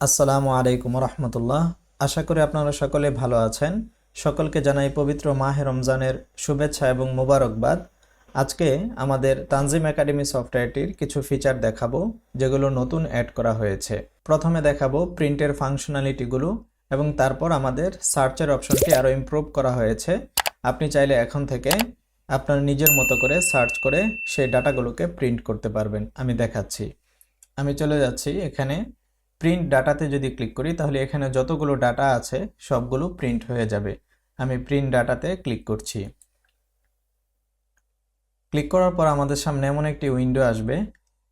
আসসালামু আলাইকুম রহমতুল্লাহ। আশা করি আপনারা সকলে ভালো আছেন। সকলকে জানাই পবিত্র মাহে রমজানের শুভেচ্ছা এবং মোবারকবাদ। আজকে আমাদের তানজিম একাডেমি সফটওয়্যারটির কিছু ফিচার দেখাবো, যেগুলো নতুন অ্যাড করা হয়েছে। প্রথমে দেখাবো প্রিন্টের ফাংশনালিটিগুলো এবং তারপর আমাদের সার্চের অপশনটি আরও ইমপ্রুভ করা হয়েছে। আপনি চাইলে এখন থেকে আপনার নিজের মতো করে সার্চ করে সেই ডাটাগুলোকে প্রিন্ট করতে পারবেন। আমি দেখাচ্ছি। আমি চলে যাচ্ছি এখানে। প্রিন্ট ডাটাতে যদি ক্লিক করি, তাহলে এখানে যতগুলো ডাটা আছে, সবগুলো প্রিন্ট হয়ে যাবে। আমি প্রিন্ট ডাটাতে ক্লিক করছি। ক্লিক করার পর আমাদের সামনে এমন একটি উইন্ডো আসবে।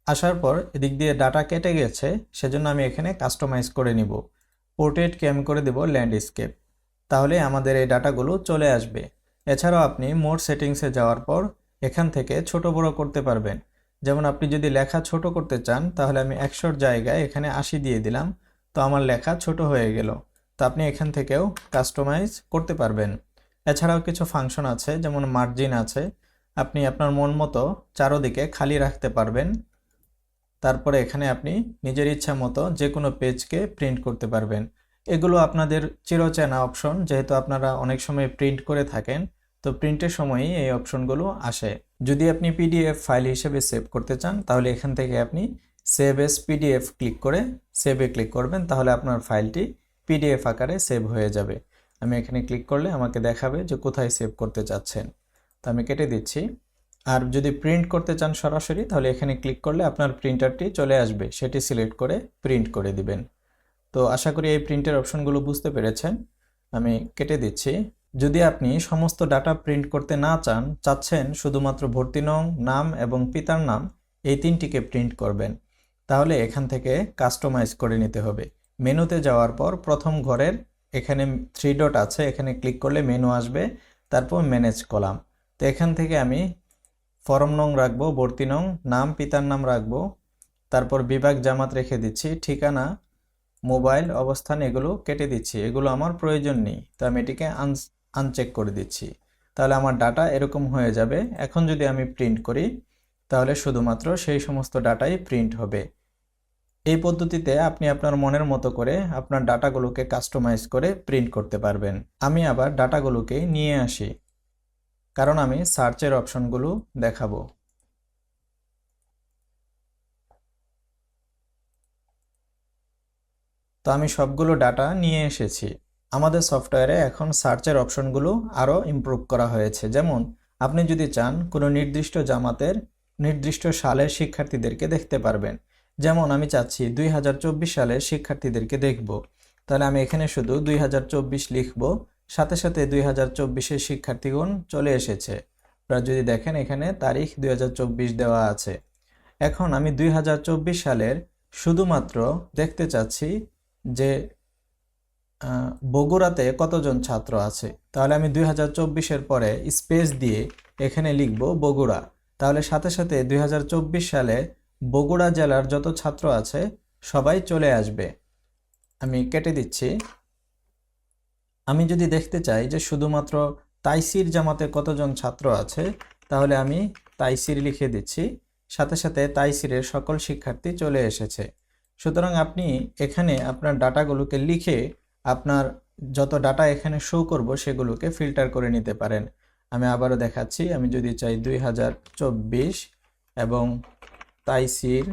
আসার পর এদিক দিয়ে ডাটা কেটে গেছে, সেজন্য আমি এখানে কাস্টমাইজ করে নিব। পোর্ট্রেটকে আমি করে দেব ল্যান্ডস্কেপ তাহলে আমাদের এই ডাটাগুলো চলে আসবে। এছাড়াও আপনি মোর সেটিংসে যাওয়ার পর এখান থেকে ছোট বড় করতে পারবেন। যেমন আপনি যদি লেখা ছোট করতে চান, তাহলে আমি একশোর জায়গায় এখানে আশি দিয়ে দিলাম। তো আমার লেখা ছোট হয়ে গেল। তো আপনি এখান থেকেও কাস্টমাইজ করতে পারবেন। এছাড়াও কিছু ফাংশন আছে, যেমন মার্জিন আছে। আপনি আপনার মন মতো চারোদিকে খালি রাখতে পারবেন। তারপরে এখানে আপনি নিজের ইচ্ছা মতো যে কোনো পেজকে প্রিন্ট করতে পারবেন। এগুলো আপনাদের চিরচেনা অপশন যেহেতু আপনারা অনেক সময় প্রিন্ট করে থাকেন। তো প্রিন্টের সময়ই এই অপশনগুলো আসে। যদি আপনি পিডিএফ ফাইল হিসেবে সেভ করতে চান, তাহলে এখান থেকে আপনি সেভ এস পিডিএফ ক্লিক করে সেভে ক্লিক করবেন, তাহলে আপনার ফাইলটি পিডিএফ আকারে সেভ হয়ে যাবে। আমি এখানে ক্লিক করলে আমাকে দেখাবে যে কোথায় সেভ করতে চাচ্ছেন। তো আমি কেটে দিচ্ছি। আর যদি প্রিন্ট করতে চান সরাসরি, তাহলে এখানে ক্লিক করলে আপনার প্রিন্টারটি চলে আসবে। সেটি সিলেক্ট করে প্রিন্ট করে দিবেন। তো আশা করি এই প্রিন্টের অপশনগুলো বুঝতে পেরেছেন। আমি কেটে দিচ্ছি। যদি আপনি সমস্ত ডাটা প্রিন্ট করতে না চান, চাচ্ছেন শুধুমাত্র ভর্তি নং, নাম এবং পিতার নাম, এই তিনটিকে প্রিন্ট করবেন। তাহলে এখান থেকে কাস্টমাইজ করে নিতে হবে। মেনুতে যাওয়ার পর প্রথম ঘরের এখানে থ্রি ডট আছে, এখানে ক্লিক করলে মেনু আসবে, তারপর ম্যানেজ কলাম। তো এখান থেকে আমি ফরম নং রাখব, ভর্তি নং, নাম, পিতার নাম রাখব, তারপর বিভাগ জামাত রেখে দিচ্ছি, ঠিকানা, মোবাইল, অবস্থান, এগুলো কেটে দিচ্ছি, এগুলো আমার প্রয়োজন নেই। তো আমি এটিকে আন আনচেক করে দিচ্ছি। তাহলে আমার ডাটা এরকম হয়ে যাবে। এখন যদি আমি প্রিন্ট করি, তাহলে শুধুমাত্র সেই সমস্ত ডাটাই প্রিন্ট হবে। এই পদ্ধতিতে আপনি আপনার মনের মতো করে আপনার ডাটাগুলোকে কাস্টমাইজ করে প্রিন্ট করতে পারবেন। আমি আবার ডাটাগুলোকে নিয়ে আসি। কারণ আমি সার্চের অপশনগুলো দেখাবো। তো আমি সবগুলো ডাটা নিয়ে এসেছি। আমাদের সফটওয়্যারে এখন সার্চের অপশনগুলো আরও ইমপ্রুভ করা হয়েছে। যেমন, আপনি যদি চান, কোনো নির্দিষ্ট জামাতের নির্দিষ্ট সালের শিক্ষার্থীদেরকে দেখতে পারবেন। যেমন, আমি চাচ্ছি দুই হাজার চব্বিশ সালের শিক্ষার্থীদেরকে দেখব। তাহলে আমি এখানে শুধু দুই হাজার চব্বিশ লিখব, সাথে সাথে দুই হাজার চব্বিশের শিক্ষার্থীগণ চলে এসেছে। আপনারা যদি দেখেন, এখানে তারিখ দুই হাজার চব্বিশ দেওয়া আছে। এখন আমি দুই হাজার চব্বিশ সালের শুধুমাত্র দেখতে চাচ্ছি যে বগুড়াতে কতজন ছাত্র আছে? তাহলে আমি দুই হাজার চব্বিশের পরে স্পেস দিয়ে এখানে লিখব বগুড়া। তাহলে সাথে সাথে দুই হাজার চব্বিশ সালে বগুড়া জেলার যত ছাত্র আছে, সবাই চলে আসবে। আমি কেটে দিচ্ছি। আমি যদি দেখতে চাই যে শুধুমাত্র তাইসির জামাতে কতজন ছাত্র আছে, তাহলে আমি তাইসির লিখে দিচ্ছি। সাথে সাথে তাইসিরের সকল শিক্ষার্থী চলে এসেছে। সুতরাং আপনি এখানে আপনার ডাটাগুলোকে লিখে আপনার যত ডাটা এখানে শো করব, সেগুলোকে ফিল্টার করে নিতে পারেন। আমি আবারও দেখাচ্ছি, আমি যদি চাই দুই হাজার চব্বিশ এবং তাইসির,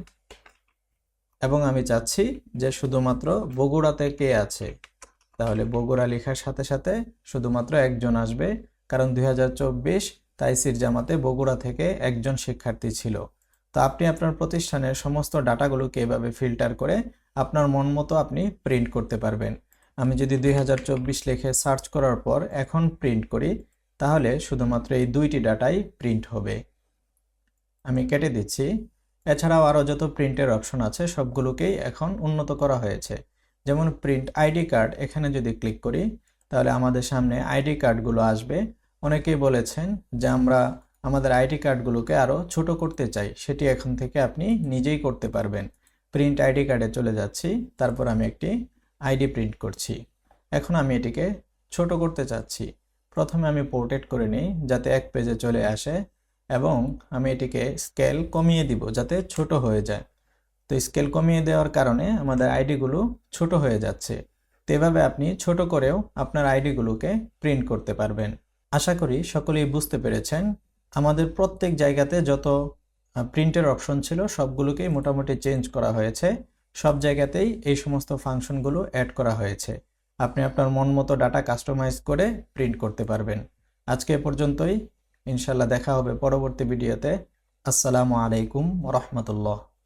এবং আমি চাচ্ছি যে শুধুমাত্র বগুড়াতে কে আছে? তাহলে বগুড়া লেখার সাথে সাথে শুধুমাত্র একজন আসবে, কারণ দুই হাজার চব্বিশ তাইসির জামাতে বগুড়া থেকে একজন শিক্ষার্থী ছিল। তো আপনি আপনার প্রতিষ্ঠানের সমস্ত ডাটাগুলোকে এভাবে ফিল্টার করে আপনার মন মতো আপনি প্রিন্ট করতে পারবেন। আমি যদি দুই লিখে সার্চ করার পর এখন প্রিন্ট করি, তাহলে শুধুমাত্র এই দুইটি ডাটাই প্রিন্ট হবে। আমি কেটে দিচ্ছি। এছাড়াও আরও যত প্রিন্টের অপশন আছে, সবগুলোকেই এখন উন্নত করা হয়েছে। যেমন প্রিন্ট আইডি কার্ড, এখানে যদি ক্লিক করি, তাহলে আমাদের সামনে আইডি কার্ডগুলো আসবে। অনেকেই বলেছেন যে আমরা আমাদের আইডি কার্ডগুলোকে আরও ছোট করতে চাই, সেটি এখন থেকে আপনি নিজেই করতে পারবেন। প্রিন্ট আইডি কার্ডে চলে যাচ্ছি, তারপর আমি একটি আইডি প্রিন্ট করছি। এখন আমি এটিকে ছোট করতে চাচ্ছি। প্রথমে আমি পোর্ট্রেট করে নিই যাতে এক পেজে চলে আসে এবং আমি এটিকে স্কেল কমিয়ে দিব যাতে ছোট হয়ে যায়। তো স্কেল কমিয়ে দেওয়ার কারণে আমাদের আইডিগুলো ছোট হয়ে যাচ্ছে। তো এভাবে আপনি ছোট করেও আপনার আইডিগুলোকে প্রিন্ট করতে পারবেন। আশা করি সকলেই বুঝতে পেরেছেন। আমাদের প্রত্যেক জায়গাতে যত প্রিন্টের অপশন ছিল সবগুলোকেই মোটামুটি চেঞ্জ করা হয়েছে। সব জায়গাতেই এই সমস্ত ফাংশনগুলো অ্যাড করা হয়েছে। আপনি আপনার মন মতো ডাটা কাস্টমাইজ করে প্রিন্ট করতে পারবেন। আজকে পর্যন্তই। ইনশাল্লাহ দেখা হবে পরবর্তী ভিডিওতে। আসসালামু আলাইকুম রহমতুল্লাহ।